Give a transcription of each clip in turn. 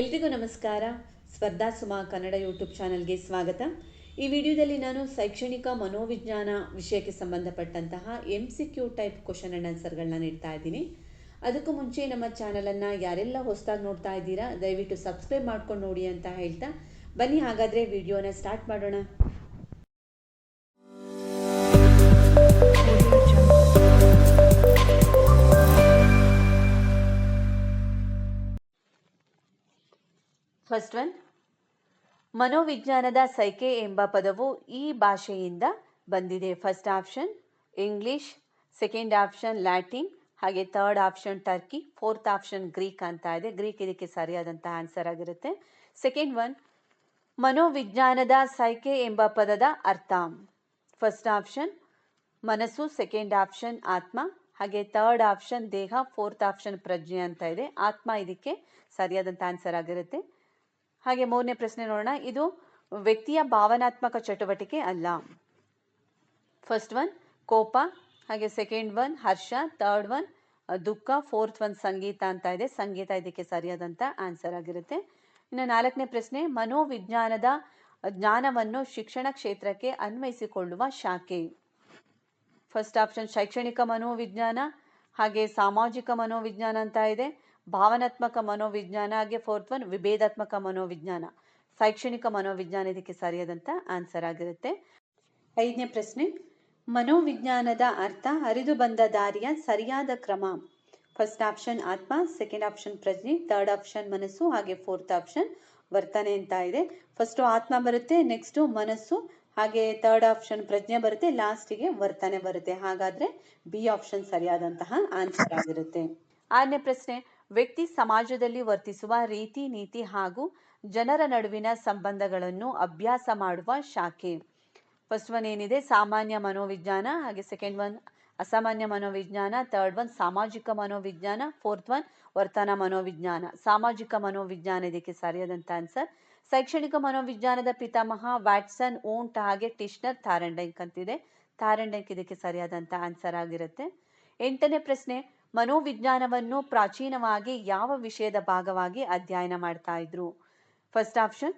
ಎಲ್ರಿಗೂ ನಮಸ್ಕಾರ. ಸ್ಪರ್ಧಾ ಸುಮಾ ಕನ್ನಡ ಯೂಟ್ಯೂಬ್ ಚಾನಲ್ಗೆ ಸ್ವಾಗತ. ಈ ವಿಡಿಯೋದಲ್ಲಿ ನಾನು ಶೈಕ್ಷಣಿಕ ಮನೋವಿಜ್ಞಾನ ವಿಷಯಕ್ಕೆ ಸಂಬಂಧಪಟ್ಟಂತಹ M C Q type question and ಆನ್ಸರ್ಗಳನ್ನ ನೀಡ್ತಾ ಇದ್ದೀನಿ. ಅದಕ್ಕೂ ಮುಂಚೆ ನಮ್ಮ ಚಾನಲನ್ನು ಯಾರೆಲ್ಲ ಹೊಸದಾಗಿ ನೋಡ್ತಾ ಇದ್ದೀರಾ, ದಯವಿಟ್ಟು ಸಬ್ಸ್ಕ್ರೈಬ್ ಮಾಡ್ಕೊಂಡು ನೋಡಿ ಅಂತ ಹೇಳ್ತಾ. ಬನ್ನಿ, ಹಾಗಾದರೆ ವಿಡಿಯೋನ ಸ್ಟಾರ್ಟ್ ಮಾಡೋಣ. ಫಸ್ಟ್ ಒನ್ ಮನೋವಿಜ್ಞಾನದ ಸೈಕೆ ಎಂಬ ಪದವು ಈ ಭಾಷೆಯಿಂದ ಬಂದಿದೆ. First option English second option Latin ಹಾಗೆ third option Turkey fourth option Greek ಅಂತ ಇದೆ. ಗ್ರೀಕ್ ಇದಕ್ಕೆ ಸರಿಯಾದಂಥ ಆನ್ಸರ್ ಆಗಿರುತ್ತೆ. ಸೆಕೆಂಡ್ ಒನ್ ಮನೋವಿಜ್ಞಾನದ ಸೈಕೆ ಎಂಬ ಪದದ ಅರ್ಥ. ಫಸ್ಟ್ ಆಪ್ಷನ್ ಮನಸ್ಸು. ಸೆಕೆಂಡ್ ಆಪ್ಷನ್ ಆತ್ಮ. ಹಾಗೆ ಥರ್ಡ್ ಆಪ್ಷನ್ ದೇಹ. ಫೋರ್ತ್ ಆಪ್ಷನ್ ಪ್ರಜ್ಞೆ ಅಂತ ಇದೆ. ಆತ್ಮ ಇದಕ್ಕೆ ಸರಿಯಾದಂಥ ಆನ್ಸರ್ ಆಗಿರುತ್ತೆ. ಹಾಗೆ ಮೂರನೇ ಪ್ರಶ್ನೆ ನೋಡೋಣ. ಇದು ವ್ಯಕ್ತಿಯ ಭಾವನಾತ್ಮಕ ಚಟುವಟಿಕೆ ಅಲ್ಲ. ಫಸ್ಟ್ ಒನ್ ಕೋಪ. ಹಾಗೆ ಸೆಕೆಂಡ್ ಒನ್ ಹರ್ಷ. ಥರ್ಡ್ ಒನ್ ದುಃಖ. ಫೋರ್ತ್ ಒನ್ ಸಂಗೀತ ಅಂತ ಇದೆ. ಸಂಗೀತ ಇದಕ್ಕೆ ಸರಿಯಾದಂಥ ಆನ್ಸರ್ ಆಗಿರುತ್ತೆ. ಇನ್ನು ನಾಲ್ಕನೇ ಪ್ರಶ್ನೆ, ಮನೋವಿಜ್ಞಾನದ ಜ್ಞಾನವನ್ನು ಶಿಕ್ಷಣ ಕ್ಷೇತ್ರಕ್ಕೆ ಅನ್ವಯಿಸಿಕೊಳ್ಳುವ ಶಾಖೆ. ಫಸ್ಟ್ ಆಪ್ಷನ್ ಶೈಕ್ಷಣಿಕ ಮನೋವಿಜ್ಞಾನ. ಹಾಗೆ ಸಾಮಾಜಿಕ ಮನೋವಿಜ್ಞಾನ ಅಂತ ಇದೆ. ಭಾವನಾತ್ಮಕ ಮನೋವಿಜ್ಞಾನ ಹಾಗೆ ಫೋರ್ತ್ ಒನ್ ವಿಭೇದಾತ್ಮಕ ಮನೋವಿಜ್ಞಾನ. ಶೈಕ್ಷಣಿಕ ಮನೋವಿಜ್ಞಾನ ಇದಕ್ಕೆ ಸರಿಯಾದಂಥ ಆನ್ಸರ್ ಆಗಿರುತ್ತೆ. ಐದನೇ ಪ್ರಶ್ನೆ, ಮನೋವಿಜ್ಞಾನದ ಅರ್ಥ ಹರಿದು ಬಂದ ದಾರಿಯ ಸರಿಯಾದ ಕ್ರಮ. ಫಸ್ಟ್ ಆಪ್ಷನ್ ಆತ್ಮ ಸೆಕೆಂಡ್ ಆಪ್ಷನ್ ಪ್ರಜ್ಞೆ ಥರ್ಡ್ ಆಪ್ಷನ್ ಮನಸ್ಸು, ಹಾಗೆ ಫೋರ್ತ್ ಆಪ್ಷನ್ ವರ್ತನೆ ಅಂತ ಇದೆ. ಫಸ್ಟು ಆತ್ಮ ಬರುತ್ತೆ ನೆಕ್ಸ್ಟು ಮನಸ್ಸು, ಹಾಗೆ ಥರ್ಡ್ ಆಪ್ಷನ್ ಪ್ರಜ್ಞೆ ಬರುತ್ತೆ ಲಾಸ್ಟಿಗೆ ವರ್ತನೆ ಬರುತ್ತೆ. ಹಾಗಾದ್ರೆ ಬಿ ಆಪ್ಷನ್ ಸರಿಯಾದಂತಹ ಆನ್ಸರ್ ಆಗಿರುತ್ತೆ. ಆರನೇ ಪ್ರಶ್ನೆ ವ್ಯಕ್ತಿ ಸಮಾಜದಲ್ಲಿ ವರ್ತಿಸುವ ರೀತಿ, ನೀತಿ ಹಾಗೂ ಜನರ ನಡುವಿನ ಸಂಬಂಧಗಳನ್ನು ಅಭ್ಯಾಸ ಮಾಡುವ ಶಾಖೆ. ಫಸ್ಟ್ ಒನ್ ಏನಿದೆ ಸಾಮಾನ್ಯ ಮನೋವಿಜ್ಞಾನ ಹಾಗೆ ಸೆಕೆಂಡ್ ಒನ್ ಅಸಾಮಾನ್ಯ ಮನೋವಿಜ್ಞಾನ ಥರ್ಡ್ ಒನ್ ಸಾಮಾಜಿಕ ಮನೋವಿಜ್ಞಾನ ಫೋರ್ತ್ ಒನ್ ವರ್ತನ ಮನೋವಿಜ್ಞಾನ. ಸಾಮಾಜಿಕ ಮನೋವಿಜ್ಞಾನ ಇದಕ್ಕೆ ಸರಿಯಾದಂಥ ಆನ್ಸರ್ ಶೈಕ್ಷಣಿಕ ಮನೋವಿಜ್ಞಾನದ ಪಿತಾಮಹ ವ್ಯಾಟ್ಸನ್, ಓಂಟ್ ಹಾಗೆ ಟಿಶ್ನರ್ ಥಾರಂಡೈಕ್ ಅಂತಿದೆ. ಥಾರಂಡೈಕ್ ಇದಕ್ಕೆ ಸರಿಯಾದಂಥ ಆನ್ಸರ್ ಆಗಿರುತ್ತೆ. ಎಂಟನೇ ಪ್ರಶ್ನೆ ಮನೋವಿಜ್ಞಾನವನ್ನು ಪ್ರಾಚೀನವಾಗಿ ಯಾವ ವಿಷಯದ ಭಾಗವಾಗಿ ಅಧ್ಯಯನ ಮಾಡ್ತಾ ಇದ್ರು? ಫಸ್ಟ್ ಆಪ್ಷನ್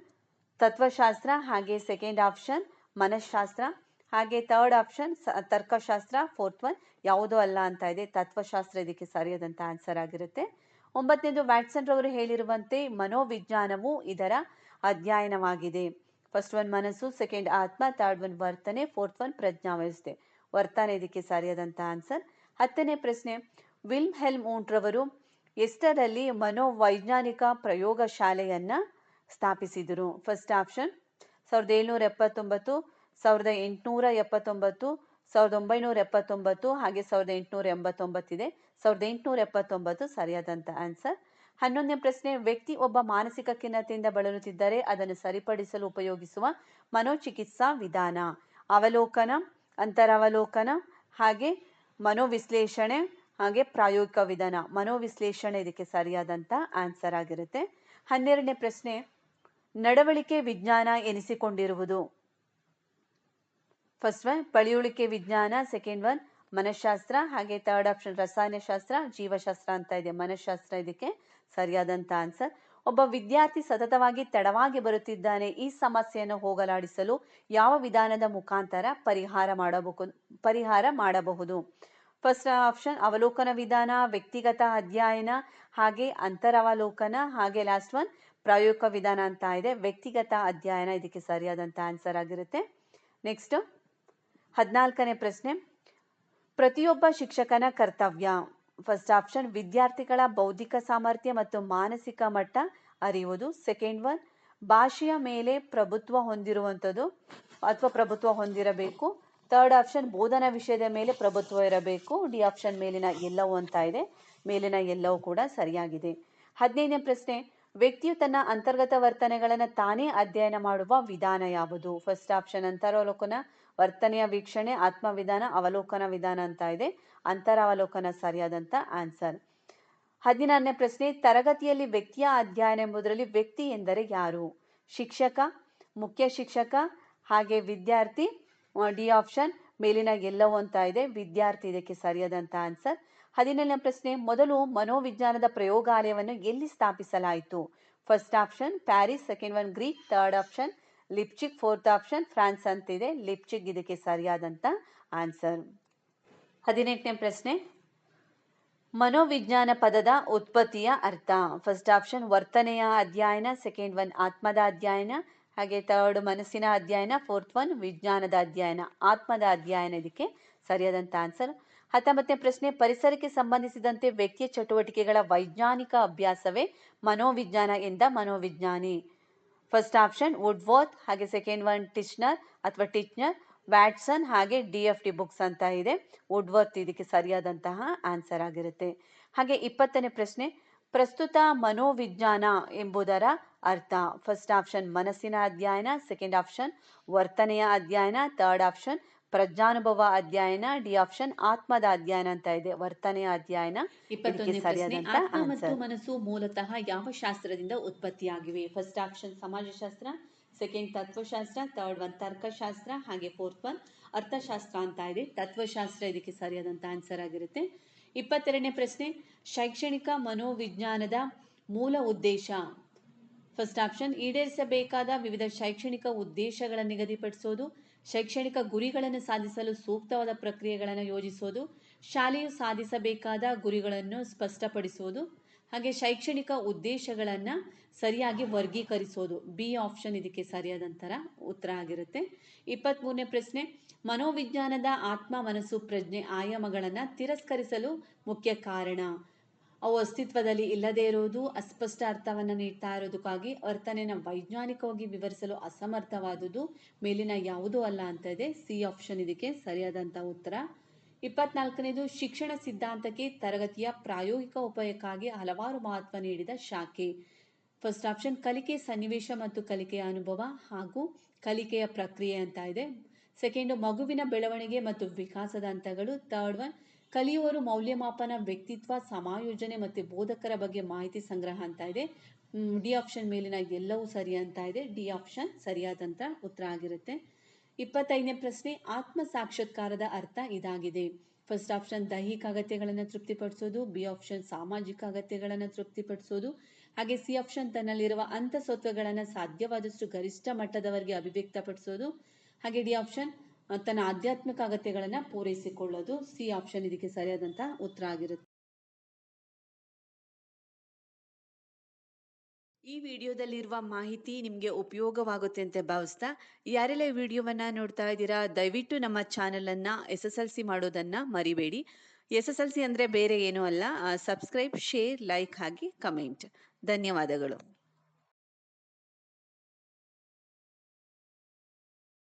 ತತ್ವಶಾಸ್ತ್ರ, ಹಾಗೆ ಸೆಕೆಂಡ್ ಆಪ್ಷನ್ ಮನಃಶಾಸ್ತ್ರ ಹಾಗೆ ಥರ್ಡ್ ಆಪ್ಷನ್ ತರ್ಕಶಾಸ್ತ್ರ ಫೋರ್ತ್ ಒನ್ ಯಾವುದೂ ಅಲ್ಲ ಅಂತ ಇದೆ. ತತ್ವಶಾಸ್ತ್ರ ಇದಕ್ಕೆ ಸರಿಯಾದಂಥ ಆನ್ಸರ್ ಆಗಿರುತ್ತೆ. ಒಂಬತ್ತನೇದು, ವ್ಯಾಟ್ಸನ್ ರವರು ಹೇಳಿರುವಂತೆ ಮನೋವಿಜ್ಞಾನವು ಇದರ ಅಧ್ಯಯನವಾಗಿದೆ. ಫಸ್ಟ್ ಒನ್ ಮನಸ್ಸು ಸೆಕೆಂಡ್ ಆತ್ಮ ಥರ್ಡ್ ಒನ್ ವರ್ತನೆ ಫೋರ್ತ್ ಒನ್ ಪ್ರಜ್ಞಾ ವ್ಯವಸ್ಥೆ ವರ್ತನೆ ಇದಕ್ಕೆ ಸರಿಯಾದಂಥ ಆನ್ಸರ್ ಹತ್ತನೇ ಪ್ರಶ್ನೆ ವಿಲ್ಮ್ ಹೆಲ್ಮ್ ಉಂಟ್ರವರು ಎಷ್ಟರಲ್ಲಿ ಮನೋವೈಜ್ಞಾನಿಕ ಪ್ರಯೋಗಶಾಲೆಯನ್ನು ಸ್ಥಾಪಿಸಿದರು. ಫಸ್ಟ್ ಆಪ್ಷನ್, ಸಾವಿರದ ಏಳ್ನೂರ ಎಪ್ಪತ್ತೊಂಬತ್ತು, ಸಾವಿರದ ಎಂಟುನೂರ ಎಪ್ಪತ್ತೊಂಬತ್ತು, ಸಾವಿರದ ಒಂಬೈನೂರ ಎಪ್ಪತ್ತೊಂಬತ್ತು ಹಾಗೆ ಸಾವಿರದ ಎಂಟುನೂರ ಎಂಬತ್ತೊಂಬತ್ತಿದೆ ಸಾವಿರದ ಎಂಟುನೂರ ಎಪ್ಪತ್ತೊಂಬತ್ತು ಸರಿಯಾದಂಥ ಆನ್ಸರ್. ಹನ್ನೊಂದನೇ ಪ್ರಶ್ನೆ, ವ್ಯಕ್ತಿ ಒಬ್ಬ ಮಾನಸಿಕ ಖಿನ್ನತೆಯಿಂದ ಬಳಲುತ್ತಿದ್ದರೆ ಅದನ್ನು ಸರಿಪಡಿಸಲು ಉಪಯೋಗಿಸುವ ಮನೋಚಿಕಿತ್ಸಾ ವಿಧಾನ. ಅವಲೋಕನ, ಅಂತರವಲೋಕನ ಹಾಗೆ ಮನೋವಿಶ್ಲೇಷಣೆ ಹಾಗೆ ಪ್ರಾಯೋಗಿಕ ವಿಧಾನ, ಮನೋವಿಶ್ಲೇಷಣೆ ಇದಕ್ಕೆ ಸರಿಯಾದಂಥ ಆನ್ಸರ್ ಆಗಿರುತ್ತೆ. ಹನ್ನೆರಡನೇ ಪ್ರಶ್ನೆ, ನಡವಳಿಕೆ ವಿಜ್ಞಾನ ಎನಿಸಿಕೊಂಡಿರುವುದು? ಫಸ್ಟ್ ಒನ್ ಪಳಿಯುಳಿಕೆ ವಿಜ್ಞಾನ ಸೆಕೆಂಡ್ ಒನ್ ಮನಃಶಾಸ್ತ್ರ ಹಾಗೆ ಥರ್ಡ್ ಆಪ್ಷನ್ ರಸಾಯನಶಾಸ್ತ್ರ, ಜೀವಶಾಸ್ತ್ರ ಅಂತ ಇದೆ. ಮನಃಶಾಸ್ತ್ರ ಇದಕ್ಕೆ ಸರಿಯಾದಂಥ ಆನ್ಸರ್ ಒಬ್ಬ ವಿದ್ಯಾರ್ಥಿ ಸತತವಾಗಿ ತಡವಾಗಿ ಬರುತ್ತಿದ್ದಾನೆ, ಈ ಸಮಸ್ಯೆಯನ್ನು ಹೋಗಲಾಡಿಸಲು ಯಾವ ವಿಧಾನದ ಮುಖಾಂತರ ಪರಿಹಾರ ಮಾಡಬಹುದು ಪರಿಹಾರ ಮಾಡಬಹುದು? ಫಸ್ಟ್ ಆಪ್ಷನ್ ಅವಲೋಕನ ವಿಧಾನ, ವ್ಯಕ್ತಿಗತ ಅಧ್ಯಯನ, ಹಾಗೆ ಅಂತರವಲೋಕನ, ಹಾಗೆ ಲಾಸ್ಟ್ ಒನ್ ಪ್ರಾಯೋಗಿಕ ವಿಧಾನ ಅಂತ ಇದೆ. ವ್ಯಕ್ತಿಗತ ಅಧ್ಯಯನ ಇದಕ್ಕೆ ಸರಿಯಾದಂಥ ಆನ್ಸರ್ ಆಗಿರುತ್ತೆ. ನೆಕ್ಸ್ಟ್ ಹದಿನಾಲ್ಕನೇ ಪ್ರಶ್ನೆ. ಪ್ರತಿಯೊಬ್ಬ ಶಿಕ್ಷಕನ ಕರ್ತವ್ಯ. ಫಸ್ಟ್ ಆಪ್ಷನ್ ವಿದ್ಯಾರ್ಥಿಗಳ ಬೌದ್ಧಿಕ ಸಾಮರ್ಥ್ಯ ಮತ್ತು ಮಾನಸಿಕ ಮಟ್ಟ ಅರಿಯುವುದು. ಸೆಕೆಂಡ್ ಒನ್ ಭಾಷೆಯ ಮೇಲೆ ಪ್ರಭುತ್ವ ಹೊಂದಿರುವಂಥದ್ದು ಅಥವಾ ಪ್ರಭುತ್ವ ಹೊಂದಿರಬೇಕು. ಥರ್ಡ್ ಆಪ್ಷನ್ ಬೋಧನಾ ವಿಷಯದ ಮೇಲೆ ಪ್ರಭುತ್ವ ಇರಬೇಕು. ಡಿ ಆಪ್ಷನ್ ಮೇಲಿನ ಎಲ್ಲವೂ ಅಂತ ಇದೆ. ಮೇಲಿನ ಎಲ್ಲವೂ ಕೂಡ ಸರಿಯಾಗಿದೆ. ಹದಿನೈದನೇ ಪ್ರಶ್ನೆ, ವ್ಯಕ್ತಿಯು ತನ್ನ ಅಂತರ್ಗತ ವರ್ತನೆಗಳನ್ನು ತಾನೇ ಅಧ್ಯಯನ ಮಾಡುವ ವಿಧಾನ ಯಾವುದು? ಫಸ್ಟ್ ಆಪ್ಷನ್ ಅಂತರಾವಲೋಕನ ವರ್ತನೆಯ ವೀಕ್ಷಣೆ, ಆತ್ಮವಿಧಾನ, ಅವಲೋಕನ ವಿಧಾನ ಅಂತ ಇದೆ. ಅಂತರಾವಲೋಕನ ಸರಿಯಾದಂಥ ಆನ್ಸರ್ ಹದಿನಾರನೇ ಪ್ರಶ್ನೆ, ತರಗತಿಯಲ್ಲಿ ವ್ಯಕ್ತಿಯ ಅಧ್ಯಯನ ಎಂಬುದರಲ್ಲಿ ವ್ಯಕ್ತಿ ಎಂದರೆ ಯಾರು? ಶಿಕ್ಷಕ, ಮುಖ್ಯ ಶಿಕ್ಷಕ, ಹಾಗೆ ವಿದ್ಯಾರ್ಥಿ ಡಿ ಆಪ್ಷನ್ ಮೇಲಿನ ಎಲ್ಲವೂ ಅಂತ ಇದೆ. ವಿದ್ಯಾರ್ಥಿ ಇದಕ್ಕೆ ಸರಿಯಾದಂಥ ಆನ್ಸರ್. ಹದಿನೇಳನೇ ಪ್ರಶ್ನೆ, ಮೊದಲು ಮನೋವಿಜ್ಞಾನದ ಪ್ರಯೋಗಾಲಯವನ್ನು ಎಲ್ಲಿ ಸ್ಥಾಪಿಸಲಾಯಿತು? First option, Paris, second one, Greek, third option, Leipzig, fourth option, France ಅಂತಿದೆ ಲಿಪ್ಚಿಕ್ ಇದಕ್ಕೆ ಸರಿಯಾದಂಥ ಆನ್ಸರ್. ಹದಿನೆಂಟನೇ ಪ್ರಶ್ನೆ, ಮನೋವಿಜ್ಞಾನ ಪದದ ಉತ್ಪತ್ತಿಯ ಅರ್ಥ. ಫಸ್ಟ್ ಆಪ್ಷನ್, ವರ್ತನೆಯ ಅಧ್ಯಯನ, ಸೆಕೆಂಡ್ ಒನ್, ಆತ್ಮದ ಅಧ್ಯಯನ ಹಾಗೆ ಥರ್ಡ್ ಮನಸ್ಸಿನ ಅಧ್ಯಯನ ಫೋರ್ತ್ ಒನ್ ವಿಜ್ಞಾನದ ಅಧ್ಯಯನ, ಆತ್ಮದ ಅಧ್ಯಯನ ಇದಕ್ಕೆ ಸರಿಯಾದಂಥ ಆನ್ಸರ್ ಹತ್ತೊಂಬತ್ತನೇ ಪ್ರಶ್ನೆ, ಪರಿಸರಕ್ಕೆ ಸಂಬಂಧಿಸಿದಂತೆ ವ್ಯಕ್ತಿಯ ಚಟುವಟಿಕೆಗಳ ವೈಜ್ಞಾನಿಕ ಅಭ್ಯಾಸವೇ ಮನೋವಿಜ್ಞಾನ ಎಂದ ಮನೋವಿಜ್ಞಾನಿ. ಫಸ್ಟ್ ಆಪ್ಷನ್ ವುಡ್ವರ್ತ್ ಹಾಗೆ ಸೆಕೆಂಡ್ ಒನ್ ಟಿಚ್ನರ್ ಅಥವಾ ಟಿಚ್ನರ್ ವ್ಯಾಟ್ಸನ್ ಹಾಗೆ ಡಿ ಎಫ್ ಡಿ ಬುಕ್ಸ್ ಅಂತ ಇದೆ. ವುಡ್ವರ್ತ್ ಇದಕ್ಕೆ ಸರಿಯಾದಂತಹ ಆನ್ಸರ್ ಆಗಿರುತ್ತೆ. ಹಾಗೆ ಇಪ್ಪತ್ತನೇ ಪ್ರಶ್ನೆ ಪ್ರಸ್ತುತ ಮನೋವಿಜ್ಞಾನ ಎಂಬುದರ ಅರ್ಥ. ಫಸ್ಟ್ ಆಪ್ಷನ್ ಮನಸ್ಸಿನ ಅಧ್ಯಯನ ಸೆಕೆಂಡ್ ಆಪ್ಷನ್ ವರ್ತನೆಯ ಅಧ್ಯಯನ ಥರ್ಡ್ ಆಪ್ಷನ್ ಪ್ರಜ್ಞಾನುಭವ ಅಧ್ಯಯನ ಡಿ ಆಪ್ಷನ್ ಆತ್ಮದ ಅಧ್ಯಯನ ಅಂತ ಇದೆ. ವರ್ತನೆಯ ಅಧ್ಯಯನ ಮತ್ತು ಮನಸ್ಸು ಮೂಲತಃ ಯಾವ ಶಾಸ್ತ್ರದಿಂದ ಉತ್ಪತ್ತಿಯಾಗಿವೆ? ಫಸ್ಟ್ ಆಪ್ಷನ್ ಸಮಾಜಶಾಸ್ತ್ರ ಸೆಕೆಂಡ್ ತತ್ವಶಾಸ್ತ್ರ ಥರ್ಡ್ ಒನ್ ತರ್ಕಶಾಸ್ತ್ರ ಹಾಗೆ ಫೋರ್ತ್ ಒನ್ ಅರ್ಥಶಾಸ್ತ್ರ ಅಂತ ಇದೆ. ತತ್ವಶಾಸ್ತ್ರ ಇದಕ್ಕೆ ಸರಿಯಾದಂತ ಆನ್ಸರ್ ಆಗಿರುತ್ತೆ. ಇಪ್ಪತ್ತೆರಡನೇ ಪ್ರಶ್ನೆ, ಶೈಕ್ಷಣಿಕ ಮನೋವಿಜ್ಞಾನದ ಮೂಲ ಉದ್ದೇಶ. ಫಸ್ಟ್ ಆಪ್ಷನ್ ಈಡೇರಿಸಬೇಕಾದ ವಿವಿಧ ಶೈಕ್ಷಣಿಕ ಉದ್ದೇಶಗಳನ್ನು ನಿಗದಿಪಡಿಸೋದು, ಶೈಕ್ಷಣಿಕ ಗುರಿಗಳನ್ನು ಸಾಧಿಸಲು ಸೂಕ್ತವಾದ ಪ್ರಕ್ರಿಯೆಗಳನ್ನು ಯೋಜಿಸೋದು, ಶಾಲೆಯು ಸಾಧಿಸಬೇಕಾದ ಗುರಿಗಳನ್ನು ಸ್ಪಷ್ಟಪಡಿಸೋದು ಹಾಗೆ ಶೈಕ್ಷಣಿಕ ಉದ್ದೇಶಗಳನ್ನು ಸರಿಯಾಗಿ ವರ್ಗೀಕರಿಸೋದು. ಬಿ ಆಪ್ಷನ್ ಇದಕ್ಕೆ ಸರಿಯಾದಂತರ ಉತ್ತರ ಆಗಿರುತ್ತೆ. ಇಪ್ಪತ್ತ್ಮೂರನೇ ಪ್ರಶ್ನೆ, ಮನೋವಿಜ್ಞಾನದ ಆತ್ಮ ಮನಸ್ಸು ಪ್ರಜ್ಞೆ ಆಯಾಮಗಳನ್ನು ತಿರಸ್ಕರಿಸಲು ಮುಖ್ಯ ಕಾರಣ? ಅವು ಅಸ್ತಿತ್ವದಲ್ಲಿ ಇಲ್ಲದೇ ಇರುವುದು ಅಸ್ಪಷ್ಟ ಅರ್ಥವನ್ನು ನೀಡ್ತಾ ಇರೋದಕ್ಕಾಗಿ ವರ್ತನೆಯ ವೈಜ್ಞಾನಿಕವಾಗಿ ವಿವರಿಸಲು ಅಸಮರ್ಥವಾದುದು, ಮೇಲಿನ ಯಾವುದೂ ಅಲ್ಲ ಅಂತ ಇದೆ. ಸಿ ಆಪ್ಷನ್ ಇದಕ್ಕೆ ಸರಿಯಾದಂಥ ಉತ್ತರ. ಇಪ್ಪತ್ನಾಲ್ಕನೇದು ಶಿಕ್ಷಣ ಸಿದ್ಧಾಂತಕ್ಕೆ ತರಗತಿಯ ಪ್ರಾಯೋಗಿಕ ಉಪಯೋಗಕ್ಕಾಗಿ ಹಲವಾರು ಮಹತ್ವ ನೀಡಿದ ಶಾಖೆ. ಫಸ್ಟ್ ಆಪ್ಷನ್ ಕಲಿಕೆ ಸನ್ನಿವೇಶ ಮತ್ತು ಕಲಿಕೆಯ ಅನುಭವ ಹಾಗೂ ಕಲಿಕೆಯ ಪ್ರಕ್ರಿಯೆ ಅಂತ ಇದೆ. ಸೆಕೆಂಡು ಮಗುವಿನ ಬೆಳವಣಿಗೆ ಮತ್ತು ವಿಕಾಸದ ಹಂತಗಳು. ಥರ್ಡ್ ಒನ್ ಕಲಿಯುವರು ಮೌಲ್ಯಮಾಪನ, ವ್ಯಕ್ತಿತ್ವ, ಸಮಾಯೋಜನೆ ಮತ್ತು ಬೋಧಕರ ಬಗ್ಗೆ ಮಾಹಿತಿ ಸಂಗ್ರಹ ಅಂತ ಇದೆ. ಡಿ ಆಪ್ಷನ್ ಮೇಲಿನ ಎಲ್ಲವೂ ಸರಿ ಅಂತ ಇದೆ. ಡಿ ಆಪ್ಷನ್ ಸರಿಯಾದಂಥ ಉತ್ತರ ಆಗಿರುತ್ತೆ. ಇಪ್ಪತ್ತೈದನೇ ಪ್ರಶ್ನೆ ಆತ್ಮ ಸಾಕ್ಷಾತ್ಕಾರದ ಅರ್ಥ ಇದಾಗಿದೆ. ಫಸ್ಟ್ ಆಪ್ಷನ್ ದೈಹಿಕ ಅಗತ್ಯಗಳನ್ನು ತೃಪ್ತಿಪಡಿಸೋದು. ಬಿ ಆಪ್ಷನ್ ಸಾಮಾಜಿಕ ಅಗತ್ಯಗಳನ್ನು ತೃಪ್ತಿಪಡಿಸೋದು. ಹಾಗೆ ಸಿ ಆಪ್ಷನ್ ತನ್ನಲ್ಲಿರುವ ಅಂತಸತ್ವಗಳನ್ನು ಸಾಧ್ಯವಾದಷ್ಟು ಗರಿಷ್ಠ ಮಟ್ಟದವರೆಗೆ ಅಭಿವ್ಯಕ್ತಪಡಿಸೋದು. ಹಾಗೆ ಡಿ ಆಪ್ಷನ್ ತನ್ನ ಆಧ್ಯಾತ್ಮಿಕ ಅಗತ್ಯಗಳನ್ನು ಪೂರೈಸಿಕೊಳ್ಳೋದು. ಸಿ ಆಪ್ಷನ್ ಇದಕ್ಕೆ ಸರಿಯಾದಂತಹ ಉತ್ತರ ಆಗಿರುತ್ತೆ. ಈ ವಿಡಿಯೋದಲ್ಲಿರುವ ಮಾಹಿತಿ ನಿಮಗೆ ಉಪಯೋಗವಾಗುತ್ತೆ ಅಂತ ಭಾವಿಸ್ತಾ ಯಾರೆಲ್ಲ ಈ ವಿಡಿಯೋವನ್ನು ನೋಡ್ತಾ ಇದ್ದೀರಾ, ದಯವಿಟ್ಟು ನಮ್ಮ ಚಾನಲನ್ನು ಎಸ್ ಎಸ್ ಎಲ್ ಸಿ ಮಾಡೋದನ್ನು ಮರಿಬೇಡಿ. ಎಸ್ ಎಸ್ ಎಲ್ ಸಿ ಅಂದರೆ ಬೇರೆ ಏನೂ ಅಲ್ಲ ಸಬ್ಸ್ಕ್ರೈಬ್, ಶೇರ್, ಲೈಕ್ ಹಾಗೆ ಕಮೆಂಟ್. ಧನ್ಯವಾದಗಳು.